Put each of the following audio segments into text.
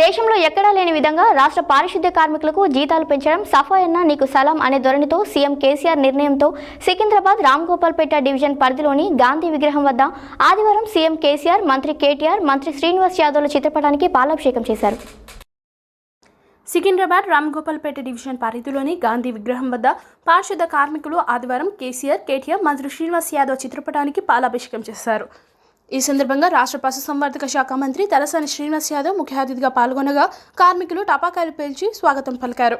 దేశంలో ఎక్కడా లేని విధంగా రాష్ట్ర పారిశుద్ధ్య కార్మికులకు జీతాలు పెంచడం సఫాయన్న నీకు సలాం అనే ధోరణితో సీఎం కేసీఆర్ నిర్ణయంతో సికింద్రాబాద్ రామ్ గోపాల్పేట డివిజన్ పరిధిలోని గాంధీ విగ్రహం వద్ద ఆదివారం సీఎం కేసీఆర్ మంత్రి కేటీఆర్ మంత్రి శ్రీనివాస్ యాదవ్ల చిత్రపటానికి పాలాభిషేకం చేశారు. సికింద్రాబాద్ రామ్ గోపాల్పేట డివిజన్ పరిధిలోని గాంధీ విగ్రహం వద్ద పారిశుద్ధ కార్మికులు ఆదివారం కేసీఆర్ కేటీఆర్ మంత్రి శ్రీనివాస్ యాదవ్ చిత్రపటానికి పాలాభిషేకం చేశారు. ఈ సందర్భంగా రాష్ట్ర పశుసంవర్ధక శాఖ మంత్రి తలసాని శ్రీనివాస్ యాదవ్ ముఖ్య అతిథిగా పాల్గొనగా కార్మికులు టపాకాయలు పేల్చి స్వాగతం పలికారు.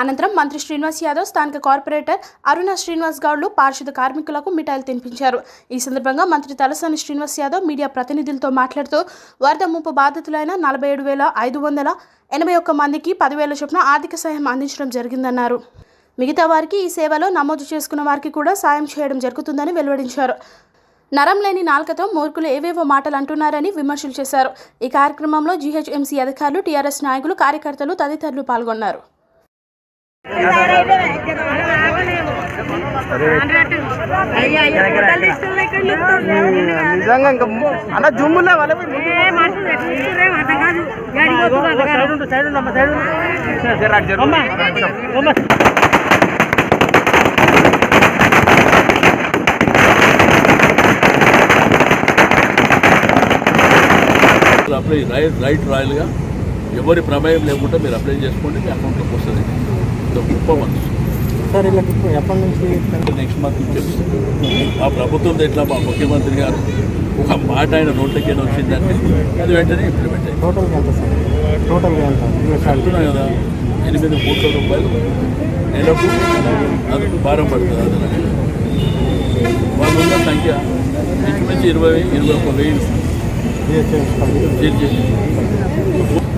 అనంతరం మంత్రి శ్రీనివాస్ యాదవ్ స్థానిక కార్పొరేటర్ అరుణ శ్రీనివాస్ గౌడ్లు పారిశుద్ధ కార్మికులకు మిఠాయిలు తినిపించారు. ఈ సందర్భంగా మంత్రి తలసాని శ్రీనివాస్ యాదవ్ మీడియా ప్రతినిధులతో మాట్లాడుతూ వరద ముప్పు బాధితులైన నలభై ఏడు వేల ఐదు వందల ఎనభై ఒక్క మందికి పదివేల చొప్పున ఆర్థిక సహాయం అందించడం జరిగిందన్నారు. మిగతా వారికి ఈ సేవలో నమోదు చేసుకున్న వారికి కూడా సాయం చేయడం జరుగుతుందని వెల్లడించారు నరం లేని నాల్కతో మూర్ఖులు ఏవేవో మాటలు అంటున్నారని విమర్శలు చేశారు. ఈ కార్యక్రమంలో జీహెచ్ఎంసీ అధికారులు టీఆర్ఎస్ నాయకులు కార్యకర్తలు తదితరులు పాల్గొన్నారు. నిజంగా ఇంకా అన్న జుమ్ములే వాళ్ళ అప్లై రైట్ రైట్ రాయల్గా. ఎవరి ప్రమేయం లేకుండా మీరు అప్లై చేసుకోండి మీ అకౌంట్లోకి వస్తుంది. ఇది గొప్ప మనసు. ఎప్పటి నుంచి నెక్స్ట్ మంత్ నుంచి. మా ప్రభుత్వం ఎట్లా మా ముఖ్యమంత్రి గారు ఒక మాట ఆయన నోట్లకి ఏదో వచ్చిందంటే అది వెంటనే ఇంప్లిమెంట్ అయింది టోటల్గా ఎంత సార్? టోటల్గా ఎంత? అంటున్నా కదా ఎనిమిది కోట్ల రూపాయలు నెలకు అందుకు భారం పడుతుంది అదనంగా వాళ్ళు సంఖ్య ఇంచుమించి ఇరవై ఇరవై ఒక వెయ్యి చేర్చేసి కేసీఆర్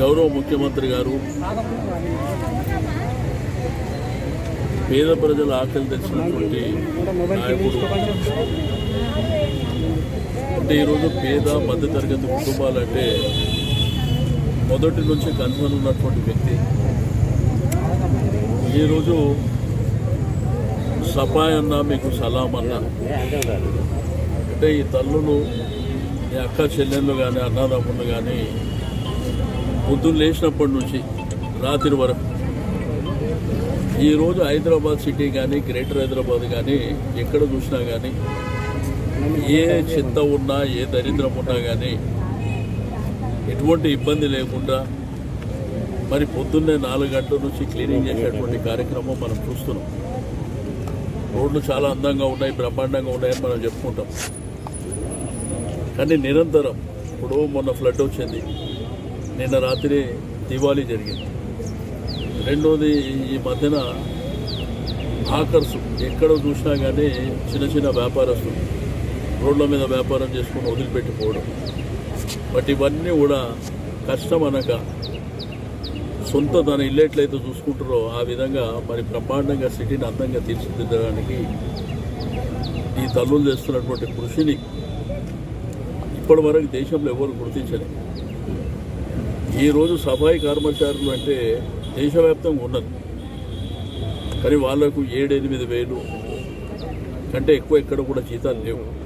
గౌరవ ముఖ్యమంత్రి గారు పేద ప్రజల ఆకలి తెచ్చినటువంటి నాయకుడు. అంటే ఈరోజు పేద మధ్యతరగతి కుటుంబాలంటే మొదటి నుంచి కన్సర్న్ ఉన్నటువంటి వ్యక్తి. ఈరోజు సఫాయ్ అన్నా మీకు సలాం అన్నా. అంటే ఈ తల్లులు ఈ అక్క చెల్లెళ్ళు కానీ అన్నదమ్ములు కానీ పొద్దున్న లేచినప్పటి నుంచి రాత్రి వరకు. ఈరోజు హైదరాబాద్ సిటీ కానీ గ్రేటర్ హైదరాబాద్ కానీ ఎక్కడ చూసినా కానీ ఏ చింత ఉన్నా ఏ దరిద్రం ఉన్నా కానీ ఎటువంటి ఇబ్బంది లేకుండా మరి పొద్దున్నే నాలుగు గంటల నుంచి క్లీనింగ్ చేసేటువంటి కార్యక్రమం మనం చూస్తున్నాం. రోడ్లు చాలా అందంగా ఉన్నాయి బ్రహ్మాండంగా ఉన్నాయని మనం చెప్పుకుంటాం. కానీ నిరంతరం ఇప్పుడు మొన్న ఫ్లడ్ వచ్చింది. నిన్న రాత్రి దివాళీ జరిగింది. రెండోది ఈ మధ్యన ఆకర్సు ఎక్కడ చూసినా కానీ చిన్న చిన్న వ్యాపారస్తులు రోడ్ల మీద వ్యాపారం చేసుకుని వదిలిపెట్టిపోవడం. బట్ ఇవన్నీ కూడా కష్టం అనక సొంత తన ఇల్లు ఎట్లయితే చూసుకుంటారో ఆ విధంగా మరి బ్రహ్మాండంగా సిటీని అందంగా తీర్చిదిద్దడానికి ఈ తల్లులు చేస్తున్నటువంటి కృషిని ఇప్పటి వరకు దేశంలో ఎవరు గుర్తించలేదు. ఈరోజు సఫాయి కర్మచారులు అంటే దేశవ్యాప్తంగా ఉన్నది. కానీ వాళ్ళకు ఏడెనిమిది వేలు కంటే ఎక్కువ ఎక్కడ కూడా జీతాలు లేవు.